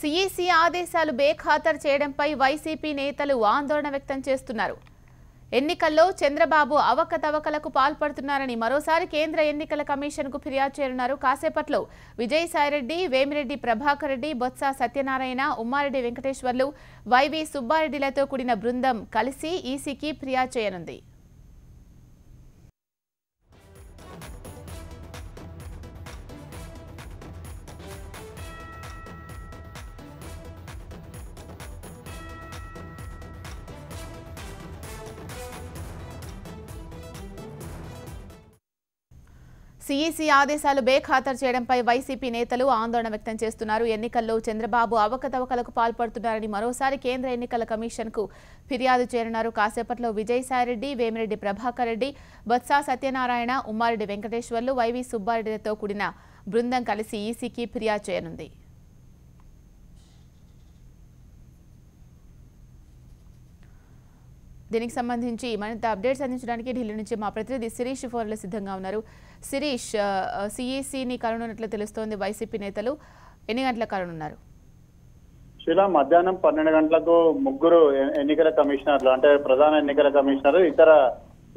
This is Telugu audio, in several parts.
సిఈసి ఆదేశాలు బేఖాతరు చేయడంపై వైసీపీ నేతలు ఆందోళన వ్యక్తం చేస్తున్నారు. ఎన్నికల్లో చంద్రబాబు అవకతవకలకు పాల్పడుతున్నారని మరోసారి కేంద్ర ఎన్నికల కమిషన్కు ఫిర్యాదు చేయనున్నారు కాసేపట్లో విజయసాయిరెడ్డి వేమిరెడ్డి ప్రభాకర్ రెడ్డి బొత్స సత్యనారాయణ ఉమ్మారెడ్డి వెంకటేశ్వర్లు వైవి సుబ్బారెడ్డిలతో కూడిన బృందం కలిసి ఈసీకి ఫిర్యాదు చేయనుంది. సిఈసీ ఆదేశాలు బేఖాతరు చేయడంపై వైసీపీ నేతలు ఆందోళన వ్యక్తం చేస్తున్నారు. ఎన్నికల్లో చంద్రబాబు అవకతవకలకు పాల్పడుతున్నారని మరోసారి కేంద్ర ఎన్నికల కమిషన్కు ఫిర్యాదు చేరన్నారు కాసేపట్లో విజయసాయిరెడ్డి వేమిరెడ్డి ప్రభాకర్ రెడ్డి బొత్స సత్యనారాయణ ఉమ్మారెడ్డి వెంకటేశ్వర్లు వైవి సుబ్బారెడ్డిలతో కూడిన బృందం కలిసి ఈసీకి ఫిర్యాదు చేయనుంది. దీనికి సంబంధించి మరింత అప్డేట్స్ అందించడానికి ఢిల్లీ నుంచి మా ప్రతినిధి శిరీష్ ఫోన్లో సిద్ధంగా ఉన్నారు. శిరీష్ సిఈసిని కలనున్నట్లు తెలుస్తోంది వైసీపీ నేతలు. ఎన్ని గంటల కలనున్నారు శిలా మధ్యాహ్నం పన్నెండు గంటలకు ముగ్గురు ఎన్నికల కమిషనర్లు అంటే ప్రధాన ఎన్నికల కమిషనర్ ఇతర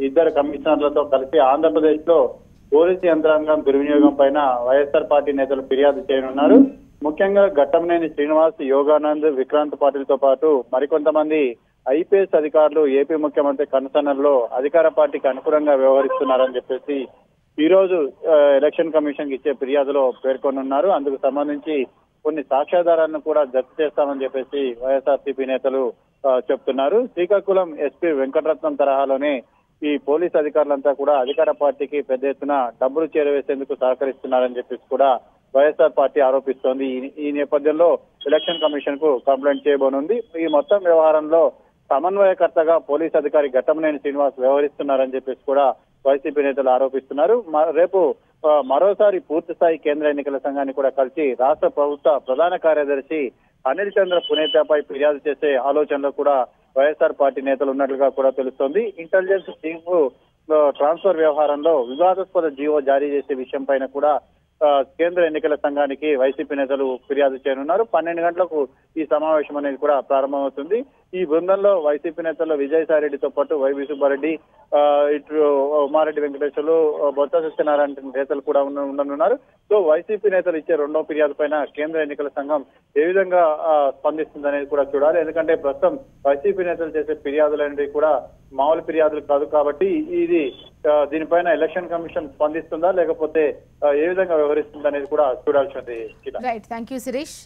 ఇద్దరు కమిషనర్లతో కలిసి ఆంధ్రప్రదేశ్లో పోలీసు యంత్రాంగం దుర్వినియోగం పైన వైఎస్ఆర్ పార్టీ నేతలు ఫిర్యాదు చేయనున్నారు. ముఖ్యంగా ఘట్టంనేని శ్రీనివాస్ యోగానంద్ విక్రాంత్ పాటిల్తో పాటు మరికొంతమంది ఐపీఎస్ అధికారులు ఏపీ ముఖ్యమంత్రి కన్సర్నర్లో అధికార పార్టీకి అనుకూలంగా వ్యవహరిస్తున్నారని చెప్పేసి ఈ రోజు ఎలక్షన్ కమిషన్కి ఇచ్చే ఫిర్యాదులో పేర్కొనున్నారు. అందుకు సంబంధించి కొన్ని సాక్ష్యాధారాలను కూడా జప్తు చేస్తామని చెప్పేసి వైఎస్ఆర్సీపీ నేతలు చెప్తున్నారు. శ్రీకాకుళం ఎస్పీ వెంకటరత్నం తరహాలోనే ఈ పోలీస్ అధికారులంతా కూడా అధికార పార్టీకి పెద్ద ఎత్తున డబ్బులు చేరవేసేందుకు సహకరిస్తున్నారని చెప్పేసి కూడా వైఎస్ఆర్ పార్టీ ఆరోపిస్తోంది. ఈ నేపథ్యంలో ఎలక్షన్ కమిషన్కు కంప్లైంట్ చేయబోనుంది. ఈ మొత్తం వ్యవహారంలో సమన్వయకర్తగా పోలీస్ అధికారి ఘట్టమనేని శ్రీనివాస్ వ్యవహరిస్తున్నారని చెప్పేసి కూడా వైసీపీ నేతలు ఆరోపిస్తున్నారు. రేపు మరోసారి పూర్తి స్థాయి కేంద్ర ఎన్నికల సంఘాన్ని కూడా కలిసి రాష్ట్ర ప్రభుత్వ ప్రధాన కార్యదర్శి అనిల్ చంద్ర పునేతపై ఫిర్యాదు చేసే ఆలోచనలో కూడా వైఎస్ఆర్ పార్టీ నేతలు ఉన్నట్లుగా కూడా తెలుస్తోంది. ఇంటెలిజెన్స్ చీఫ్ ట్రాన్స్ఫర్ వ్యవహారంలో వివాదాస్పద జీవో జారీ చేసే విషయం పైన కూడా కేంద్ర ఎన్నికల సంఘానికి వైసీపీ నేతలు ఫిర్యాదు చేయనున్నారు. పన్నెండు గంటలకు ఈ సమావేశం అనేది కూడా ప్రారంభమవుతుంది. ఈ బృందంలో వైసీపీ నేతలు విజయసాయి రెడ్డితో పాటు వైవి సుబ్బారెడ్డి ఇటు ఉమారెడ్డి వెంకటేశ్వర్లు బొత్స సత్యనారాయణ నేతలు కూడా ఉండనున్నారు. సో వైసీపీ నేతలు ఇచ్చే రెండో ఫిర్యాదు పైన కేంద్ర ఎన్నికల సంఘం ఏ విధంగా స్పందిస్తుందనేది స్పందిస్తుంది అనేది కూడా చూడాలి. ఎందుకంటే ప్రస్తుతం వైసీపీ నేతలు చేసే ఫిర్యాదులు అనేవి కూడా మామూలు ఫిర్యాదులు కాదు కాబట్టి ఇది దీనిపైన ఎలక్షన్ కమిషన్ స్పందిస్తుందా లేకపోతే ఏ విధంగా వ్యవహరిస్తుంది అనేది కూడా చూడాల్సి ఉంది రైట్ థ్యాంక్ యూ శిరీష్